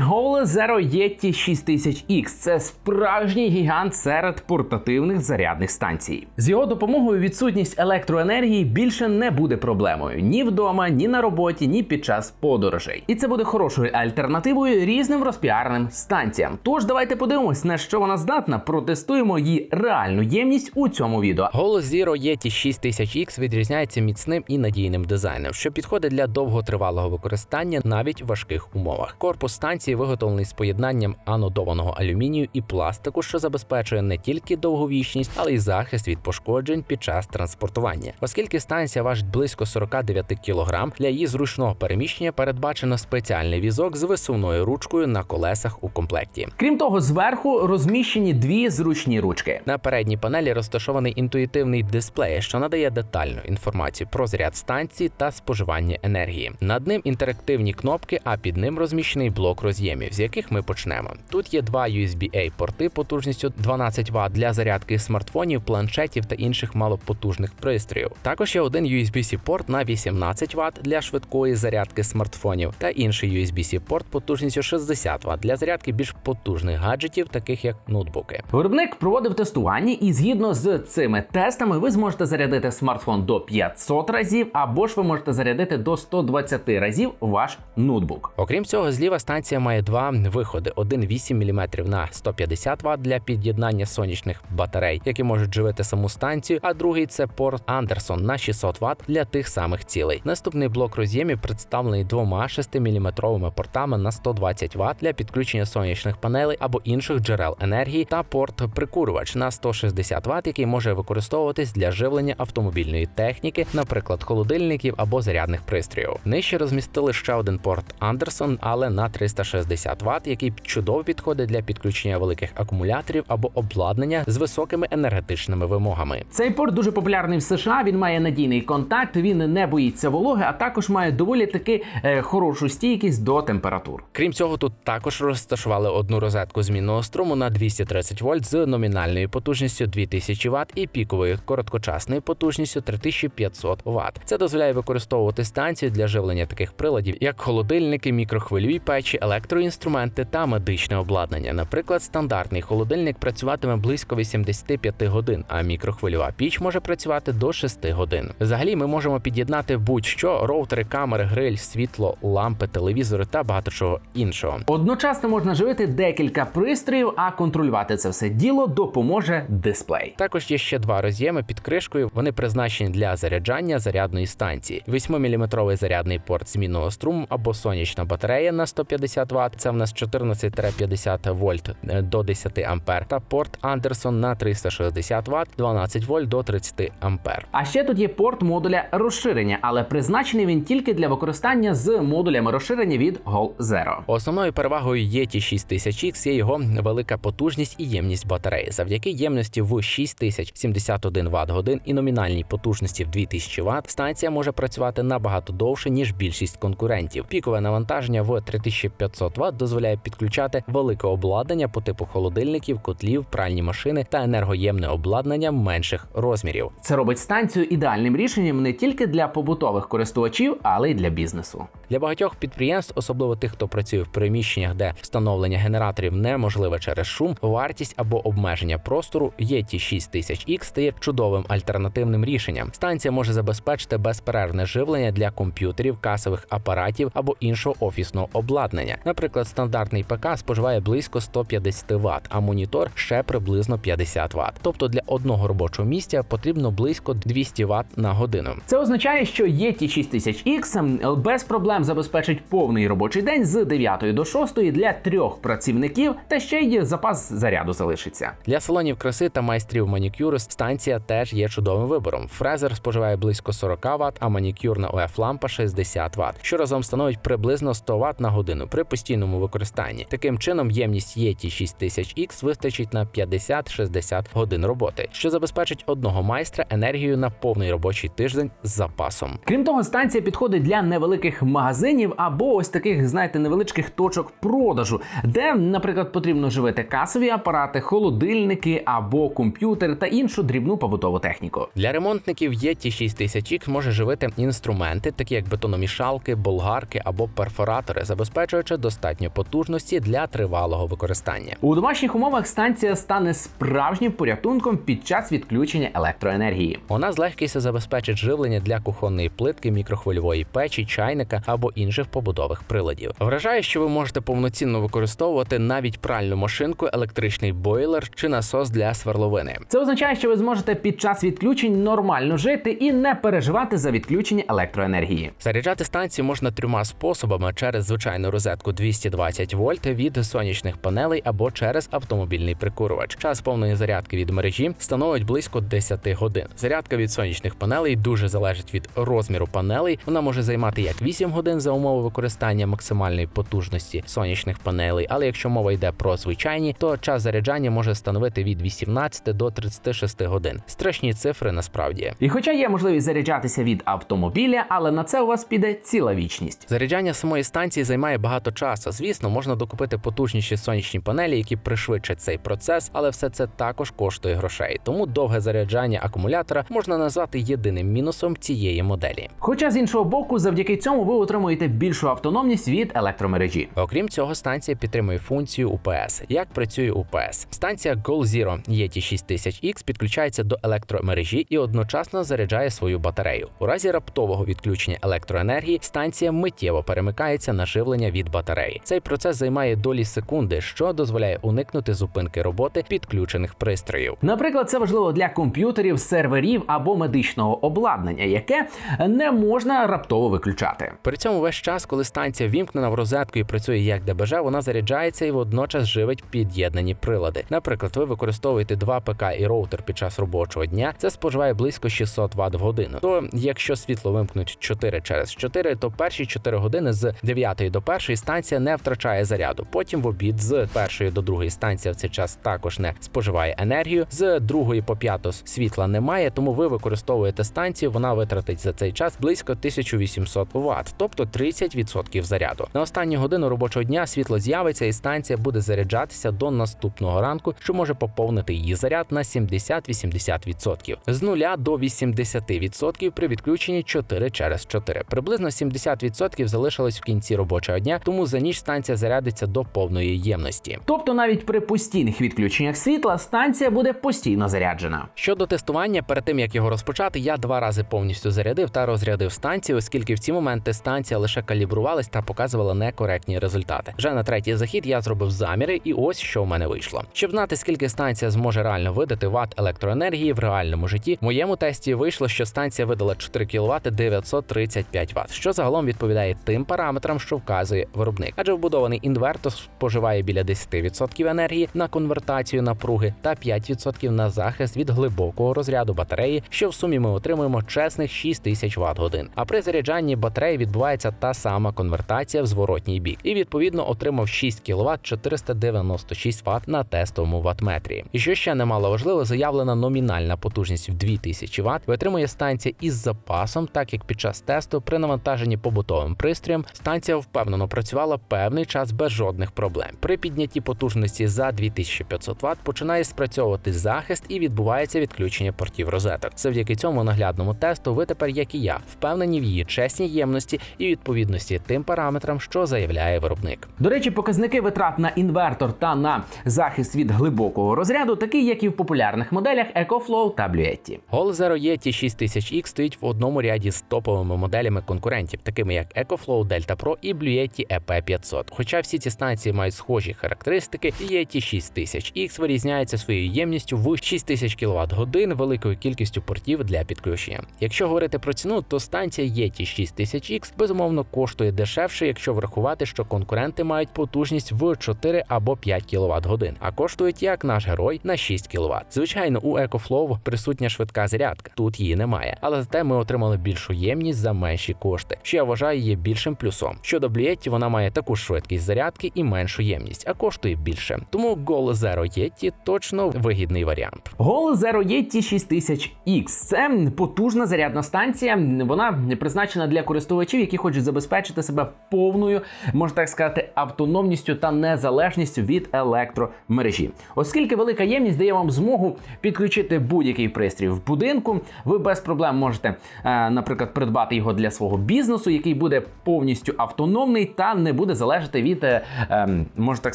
Goal Zero Yeti 6000X – це справжній гігант серед портативних зарядних станцій. З його допомогою відсутність електроенергії більше не буде проблемою ні вдома, ні на роботі, ні під час подорожей. І це буде хорошою альтернативою різним розпіарним станціям. Тож давайте подивимось, на що вона здатна, протестуємо її реальну ємність у цьому відео. Голос Zero Yeti 6000X відрізняється міцним і надійним дизайном, що підходить для довготривалого використання навіть в важких умовах. Корпус станції виготовлений з поєднанням анодованого алюмінію і пластику, що забезпечує не тільки довговічність, але й захист від пошкоджень під час транспортування. Оскільки станція важить близько 49 кг, для її зручного переміщення передбачено спеціальний візок з висувною ручкою на колесах у комплекті. Крім того, зверху розміщені дві зручні ручки. На передній панелі розташований інтуїтивний дисплей, що надає детальну інформацію про заряд станції та споживання енергії. Над ним інтерактивні кнопки, а під ним розміщений блок роз'ємів, з яких ми почнемо. Тут є два USB-A порти потужністю 12 Вт для зарядки смартфонів, планшетів та інших малопотужних пристроїв. Також є один USB-C порт на 18 Вт для швидкої зарядки смартфонів та інший USB-C порт потужністю 60 Вт для зарядки більш потужних гаджетів, таких як ноутбуки. Виробник проводив тестування, і згідно з цими тестами, ви зможете зарядити смартфон до 500 разів, або ж ви можете зарядити до 120 разів ваш ноутбук. Окрім цього, зліва станція має два виходи: один 8 мм на 150 Вт для під'єднання сонячних батарей, які можуть живити саму станцію, а другий це порт Андерсон на 600 Вт для тих самих цілей. Наступний блок роз'ємів представлений двома 6-мм портами на 120 Вт для підключення сонячних панелей або інших джерел енергії, та порт прикурювач на 160 Вт, який може використовуватись для живлення автомобільної техніки, наприклад, холодильників або зарядних пристроїв. Нижче розмістили ще один порт Андерсон, але на 360 Вт, який чудово підходить для підключення великих акумуляторів або обладнання з високими енергетичними вимогами. Цей порт дуже популярний в США. Він має надійний контакт, він не боїться вологи, а також має доволі таки е, хорошу стійкість до температур. Крім цього, тут також розташували одну розетку змінного струму на 230 вольт з номінальною потужністю 2000 Вт і піковою короткочасною потужністю 3500 Вт. Це дозволяє використовувати станцію для живлення таких приладів, як холодильники, мікрохвильові печі, електроінструменти та медичне обладнання. Наприклад, стандартний холодильник працюватиме близько 85 годин, а мікрохвильова піч може працювати до 6 годин. Взагалі, ми можемо під'єднати будь-що роутери, камери, гриль, світло, лампи, телевізори та багато чого іншого. Одночасно можна живити декілька пристроїв, а контролювати це все діло допоможе дисплей. Також є ще два роз'єми під кришкою. Вони призначені для заряджання зарядної станції. 8-мм зарядний порт змінного струму або сонячна батарея на 150 Вт. Це в нас 14-50 вольт е, до 10 ампер. Та порт Андерсон на 360 Вт, 12 вольт до 30 ампер. А ще тут є порт модуля розширення, але призначений він тільки для використання з модулями розширення від Gol Zero. Основною перевагою Yeti 6000X є його велика потужність і ємність батареї. Завдяки ємності в 6071 Вт годин і номінальній потужності в 2000 Вт станція може працювати набагато довше ніж більшість конкурентів. Пікове навантаження в 3500 Вт дозволяє підключати велике обладнання по типу холодильників, котлів, пральні машини та енергоємне обладнання менших розмірів. Це робить станцію ідеальним рішенням не тільки для побутових користувачів, але й для бізнесу. Для багатьох підприємств, особливо тих, хто працює в приміщеннях, де встановлення генераторів неможливе через шум, вартість або обмеження простору, Yeti 6000X стає чудовим альтернативним рішенням. Станція може забезпечити безперервне живлення для комп'ютерів, касових апаратів або іншого офісного обладнання. Наприклад, стандартний ПК споживає близько 150 Вт, а монітор ще приблизно 50 Вт. Тобто для одного робочого місця потрібно близько 200 Вт на годину. Це означає, що Yeti 6000X без проблем забезпечить повний робочий день з 9 до 6 для трьох працівників, та ще й запас заряду залишиться. Для салонів краси та майстрів манікюру станція теж є чудовим вибором. Фрезер споживає близько 40 Вт, а манікюрна ОФ лампа 60 Вт, що разом становить приблизно 100 Вт на годину при постійному використанні. Таким чином, ємність Yeti 6000X вистачить на 50-60 годин роботи, що забезпечить одного майстра енергію на повний робочий тиждень з запасом. Крім того, станція підходить для невеликих магазинів або ось таких, знаєте, невеличких точок продажу, де, наприклад, потрібно живити касові апарати, холодильники або комп'ютери та іншу дрібну побутову техніку. Для ремонтників Yeti 6000X може живити інструменти, такі як бетономішалки, болгарки або перфоратори, забезпечуючи достатньо потужності для тривалого використання. У домашніх умовах станція стане справжнім порятунком під час відключення електроенергії. Вона з легкістю забезпечить живлення для кухонної плитки, мікрохвильової печі, чайника або інших побутових приладів. Вражає, що ви можете повноцінно використовувати навіть пральну машинку, електричний бойлер чи насос для сверловини. Це означає, що ви зможете під час відключень нормально жити і не переживати за відключення електроенергії. Заряджати станцію можна трьома способами: через звичайну розетку 220 вольт від сонячних панелей або через автомобільний прикурювач. Час повної зарядки від мережі становить близько 10 годин. Зарядка від сонячних панелей дуже залежить від розміру панелей. Вона може займати як 8 годин за умови використання максимальної потужності сонячних панелей. Але якщо мова йде про звичайні, то час заряджання може становити від 18 до 36 годин. Страшні цифри насправді. І хоча є можливість заряджатися від автомобіля, але на це у вас піде ціла вічність. Заряджання самої станції займає багато часу. Звісно, можна докупити потужніші сонячні панелі, які пришвидшать цей процес, але все це також коштує грошей. Тому довге заряджання акумулятора можна назвати єдиним мінусом цієї моделі. Хоча з іншого боку, завдяки цьому ви отримуєте більшу автономність від електромережі. Окрім цього, станція підтримує функцію УПС. Як працює УПС? Станція Goal Zero Yeti 6000X підключається до електромережі і одночасно заряджає свою батарею. У разі раптового відключення електроенергії станція миттєво перемикається на живлення від батареї. Цей процес займає долі секунди, що дозволяє уникнути зупинки роботи підключених пристроїв. Наприклад, це важливо для комп'ютерів, серверів або медичного обладнання, яке не можна раптово виключати. При цьому весь час, коли станція вімкнена в розетку і працює як ДБЖ, вона заряджається і водночас живить під'єднані прилади. Наприклад, ви використовуєте два ПК і роутер під час робочого дня. Це споживає близько 600 Вт в годину. То якщо світло вимкнуть 4 через 4, то перші 4 години з 9 до 1 станція не втрачає заряду. Потім в обід з 1 до 2 станція в цей час також не споживає енергію. З 2 по 5 світла немає, тому ви використовуєте станцію. Вона витратить за цей час близько 1800 Вт, тобто 30% заряду. На останню годину робочого дня світло з'явиться, і станція буде заряджатися до наступного ранку, що може поповнити її заряд на 70-80%. з 0 до 80% при відключенні 4 через 4. Приблизно 70% залишилось в кінці робочого дня, тому за ніч станція зарядиться до повної ємності. Тобто, навіть при постійних відключеннях світла станція буде постійно заряджена. Щодо тестування, перед тим як його розпочати, я два рази повністю зарядив та розрядив станцію, оскільки в ці моменти станція лише калібрувалась та показувала некоректні результати. Вже на третій захід я зробив заміри, і ось що в мене вийшло. Щоб знати, скільки станція зможе реально видати ват електроенергії в реальному житті, в моєму тесті вийшло, що станція видала 4 кВт 935 Вт, що загалом відповідає тим параметрам, що вказує виробник. Адже вбудований інвертор споживає біля 10% енергії на конвертацію напруги та 5% на захист від глибокого розряду батареї, що в сумі ми отримуємо чесних 6000 Вт годин. А при заряджанні батареї відбувається та сама конвертація в зворотній бік, і відповідно отримав 6 кВт 496 Вт на тестовому ватметрі. І що ще немало важливо, заявлена номінальна потужність в 2000 Вт витримує станція із запасом, так як під час тесту при навантаженні побутовим пристроєм станція впевнено працювала певний час без жодних проблем. При піднятті потужності за 2500 Вт починає спрацьовувати захист і відбувається відключення портів розеток. Завдяки цьому наглядному тесту ви тепер, як і я, впевнені в її чесній ємності і відповідності тим параметрам, що заявляє виробник. До речі, показники витрат на інвертор та на захист від глибокого розряду, такі як і в популярних моделях EcoFlow та Bluetti. Gol Zero Yeti 6000X стоїть в одному ряді з топовими моделями конкурентів, такими як EcoFlow Delta Pro і Bluetti EP500. Хоча всі ці станції мають схожі характеристики, Yeti 6000X вирізняється своєю ємністю в 6000 кВт годин, великою кількістю портів для підключення. Якщо говорити про ціну, то станція Yeti 6000X безумовно коштує дешевше, якщо врахувати, що конкуренти мають потужність в 4 або 5 кВт годин, а коштують як наш герой на 6 кВт. Звичайно, у EcoFlow присутня швидка зарядка. Тут її немає, але зате ми отримали більшу ємність за менші кошти, що я вважаю є більшим плюсом. Щодо Bluetti, вона має таку ж швидкість зарядки і меншу ємність, а коштує більше. Тому Gol Zero Yeti точно вигідний варіант. Gol Zero Yeti 6000X – це потужна зарядна станція. Вона призначена для користувачів, які хочуть забезпечити себе повною, можна так сказати, автономністю та незалежністю від електромережі. Оскільки велика ємність дає вам змогу підключити будь-який пристрій в будинку, ви без проблем можете, е, наприклад, придбати його для свого бізнесу, який буде повністю автономний та не буде залежати від, е, ем, можна так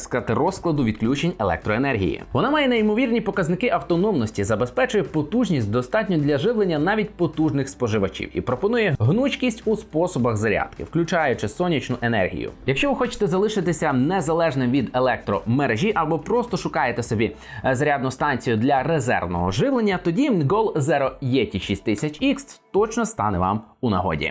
сказати, розкладу відключень електроенергії. Вона має неймовірні показники автономності, забезпечує потужність достатньо для живлення навіть потужних споживачів і пропонує гнучкість у способах зарядки, включаючи сонячну енергію. Якщо ви хочете залишитися незалежним від електромережі або просто шукаєте собі е, зарядну станцію для резервного живлення, тоді Goal Zero Yeti 6000X точно стане вам у нагоді.